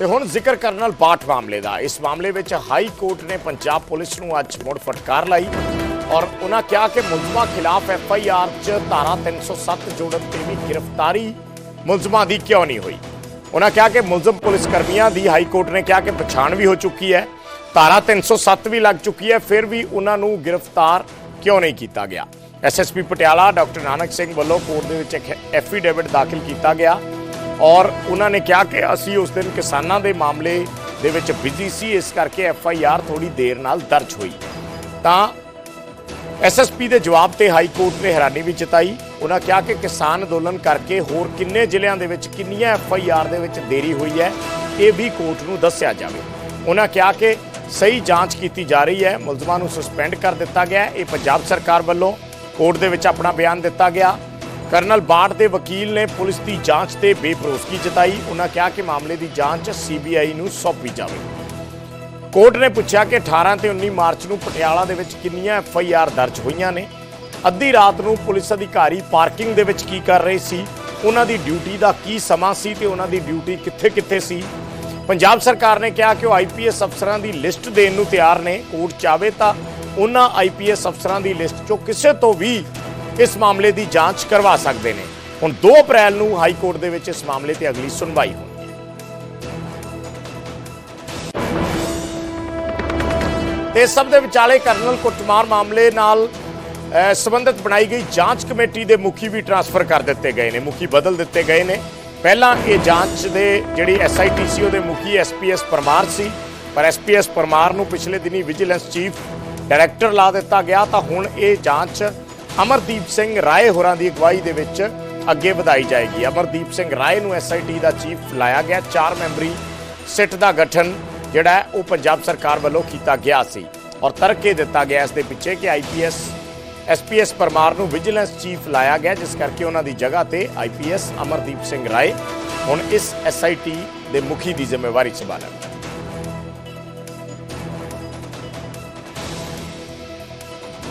ਤੇ ਹੁਣ ਜ਼ਿਕਰ ਕਰਨ ਨਾਲ ਬਾਠ ਮਾਮਲੇ ਦਾ। ਇਸ ਮਾਮਲੇ ਵਿੱਚ ਹਾਈ ਕੋਰਟ ਨੇ ਪੰਜਾਬ ਪੁਲਿਸ ਨੂੰ ਅੱਜ ਮੁੜ ਫਟਕਾਰ ਲਾਈ ਔਰ ਉਹਨਾਂ ਕਿਹਾ ਕਿ ਮੁਲਜ਼ਮਾਂ ਖਿਲਾਫ ਐਫ ਆਈ ਆਰ 'ਚ ਧਾਰਾ 307 ਜੋੜਨ ਤੇ ਵੀ ਗ੍ਰਿਫਤਾਰੀ ਮੁਲਜ਼ਮਾਂ ਦੀ ਕਿਉਂ ਨਹੀਂ ਹੋਈ? ਉਹਨਾਂ ਕਿਹਾ ਕਿ ਮੁਲਜ਼ਮ ਪੁਲਿਸ ਕਰਮੀਆਂ ਦੀ ਹਾਈ ਕੋਰਟ ਨੇ ਕਿਹਾ ਕਿ ਪਛਾਣ ਵੀ ਹੋ ਚੁੱਕੀ ਹੈ, ਧਾਰਾ 307 ਵੀ ਲੱਗ ਚੁੱਕੀ ਹੈ, ਫਿਰ ਵੀ ਉਹਨਾਂ ਨੂੰ ਗ੍ਰਿਫਤਾਰ ਕਿਉਂ ਨਹੀਂ ਕੀਤਾ ਗਿਆ? ਐਸਐਸਪੀ ਪਟਿਆਲਾ ਡਾਕਟਰ ਨਾਨਕ ਸਿੰਘ ਵੱਲੋਂ ਕੋਰਟ ਦੇ ਵਿੱਚ ਇੱਕ ਐਫੀਡੇਵਿਟ ਦਾਖਲ ਕੀਤਾ ਗਿਆ। ਔਰ ਉਹਨਾਂ ਨੇ ਕਿਹਾ ਕਿ ਅਸੀਂ ਉਸ ਦਿਨ ਕਿਸਾਨਾਂ ਦੇ ਮਾਮਲੇ ਦੇ ਵਿੱਚ ਬਿਜ਼ੀ ਸੀ, ਇਸ ਕਰਕੇ ਐਫ ਆਈ ਆਰ ਥੋੜੀ ਦੇਰ ਨਾਲ ਦਰਜ ਹੋਈ। ਤਾਂ ਐਸਐਸਪੀ ਦੇ ਜਵਾਬ ਤੇ ਹਾਈ ਕੋਰਟ ਨੇ ਹੈਰਾਨੀ ਵੀ ਜਤਾਈ। ਉਹਨਾਂ ਕਿਹਾ ਕਿ ਕਿਸਾਨ ਅੰਦੋਲਨ ਕਰਕੇ ਹੋਰ ਕਿੰਨੇ ਜ਼ਿਲ੍ਹਿਆਂ ਦੇ ਵਿੱਚ ਕਿੰਨੀਆਂ ਐਫ ਆਈ ਆਰ ਦੇ ਵਿੱਚ ਦੇਰੀ ਹੋਈ ਹੈ, ਇਹ ਵੀ ਕੋਰਟ ਨੂੰ ਦੱਸਿਆ ਜਾਵੇ। ਉਹਨਾਂ ਕਿਹਾ ਕਿ ਸਹੀ ਜਾਂਚ ਕੀਤੀ ਜਾ ਰਹੀ ਹੈ, ਮੁਲਜ਼ਮਾਂ ਨੂੰ ਸਸਪੈਂਡ ਕਰ ਦਿੱਤਾ ਗਿਆ ਇਹ ਪੰਜਾਬ ਸਰਕਾਰ ਵੱਲੋਂ ਕੋਰਟ ਦੇ ਵਿੱਚ ਆਪਣਾ ਬਿਆਨ ਦਿੱਤਾ ਗਿਆ। ਕਰਨਲ ਬਾੜ ਦੇ ਵਕੀਲ ਨੇ ਪੁਲਿਸ ਦੀ ਜਾਂਚ ਤੇ ਬੇਭਰੋਸਗੀ ਜਤਾਈ। ਉਹਨਾਂ ਕਿਹਾ ਕਿ ਮਾਮਲੇ ਦੀ ਜਾਂਚ ਸੀਬੀਆਈ ਨੂੰ ਸੌਂਪੀ ਜਾਵੇ। ਕੋਰਟ ਨੇ ਪੁੱਛਿਆ ਕਿ 18 ਤੇ 19 ਮਾਰਚ ਨੂੰ ਪਟਿਆਲਾ ਦੇ ਵਿੱਚ ਕਿੰਨੀਆਂ ਐਫ ਆਈ ਆਰ ਦਰਜ ਹੋਈਆਂ ਨੇ। ਅੱਧੀ ਰਾਤ ਨੂੰ ਪੁਲਿਸ ਅਧਿਕਾਰੀ ਪਾਰਕਿੰਗ ਦੇ ਵਿੱਚ ਕੀ ਕਰ ਰਹੇ ਸੀ? ਉਹਨਾਂ ਦੀ ਡਿਊਟੀ ਦਾ ਕੀ ਸਮਾਂ ਸੀ ਤੇ ਉਹਨਾਂ ਦੀ ਡਿਊਟੀ ਕਿੱਥੇ-ਕਿੱਥੇ ਸੀ? ਪੰਜਾਬ ਸਰਕਾਰ ਨੇ ਕਿਹਾ ਕਿ ਉਹ ਆਈਪੀਐਸ ਅਫਸਰਾਂ ਦੀ ਲਿਸਟ ਦੇਣ ਨੂੰ ਤਿਆਰ ਨੇ। ਕੋਰਟ ਚਾਵੇ ਤਾਂ ਉਹਨਾਂ ਆਈਪੀਐਸ ਅਫਸਰਾਂ ਦੀ ਲਿਸਟ ਚੋਂ ਕਿਸੇ ਤੋਂ ਵੀ ਇਸ ਮਾਮਲੇ ਦੀ ਜਾਂਚ ਕਰਵਾ ਸਕਦੇ ਨੇ। ਹੁਣ 2 ਅਪ੍ਰੈਲ ਨੂੰ ਹਾਈ ਕੋਰਟ ਦੇ ਵਿੱਚ ਇਸ ਮਾਮਲੇ ਤੇ ਅਗਲੀ ਸੁਣਵਾਈ ਹੋਣੀ। ਤੇ ਸਭ ਦੇ ਵਿਚਾਲੇ ਕਰਨਲ ਕੁੱਟਮਾਰ ਮਾਮਲੇ ਨਾਲ ਅਹ, ਸੰਬੰਧਿਤ ਬਣਾਈ ਗਈ ਜਾਂਚ ਕਮੇਟੀ ਦੇ ਮੁਖੀ ਵੀ ਟਰਾਂਸਫਰ ਕਰ ਦਿੱਤੇ ਗਏ ਨੇ ਮੁਖੀ ਬਦਲ ਦਿੱਤੇ ਗਏ ਨੇ। ਪਹਿਲਾਂ ਇਹ ਜਾਂਚ ਦੇ ਜਿਹੜੀ ਐਸਆਈਟੀਸੀ ਉਹਦੇ ਮੁਖੀ ਐਸਪੀਐਸ ਪਰਮਾਰ ਸੀ। ਪਰ ਐਸਪੀਐਸ ਪਰਮਾਰ ਨੂੰ ਪਿਛਲੇ ਦਿਨੀ ਵਿਜੀਲੈਂਸ ਚੀਫ ਡਾਇਰੈਕਟਰ ਲਾ ਦਿੱਤਾ ਗਿਆ ਤਾਂ ਹੁਣ ਇਹ ਜਾਂਚ ਅਮਰਦੀਪ ਸਿੰਘ ਰਾਏ ਹੋਰਾਂ ਦੀ ਅਗਵਾਈ ਦੇ ਵਿੱਚ ਅੱਗੇ ਵਧਾਈ ਜਾਏਗੀ। ਅਮਰਦੀਪ ਸਿੰਘ ਰਾਏ ਨੂੰ ਐਸਆਈਟੀ ਦਾ ਚੀਫ ਲਾਇਆ ਗਿਆ। ਚਾਰ ਮੈਂਬਰੀ ਸਿੱਟ ਦਾ ਗਠਨ ਜਿਹੜਾ ਉਹ ਪੰਜਾਬ ਸਰਕਾਰ ਵੱਲੋਂ ਕੀਤਾ ਗਿਆ ਸੀ ਔਰ ਤਰਕ ਇਹ ਦਿੱਤਾ ਗਿਆ। ਇਸ ਦੇ ਪਿੱਛੇ ਕਿ ਆਈਪੀਐਸ ਐਸਪੀਐਸ ਪਰਮਾਰ ਨੂੰ ਵਿਜੀਲੈਂਸ ਚੀਫ ਲਾਇਆ ਗਿਆ, ਜਿਸ ਕਰਕੇ ਉਹਨਾਂ ਦੀ ਜਗ੍ਹਾ ਤੇ ਆਈਪੀਐਸ ਅਮਰਦੀਪ ਸਿੰਘ ਰਾਏ ਹੁਣ ਇਸ ਐਸਆਈਟੀ ਦੇ ਮੁਖੀ ਦੀ ਜ਼ਿੰਮੇਵਾਰੀ ਸੰਭਾਲਣਗੇ।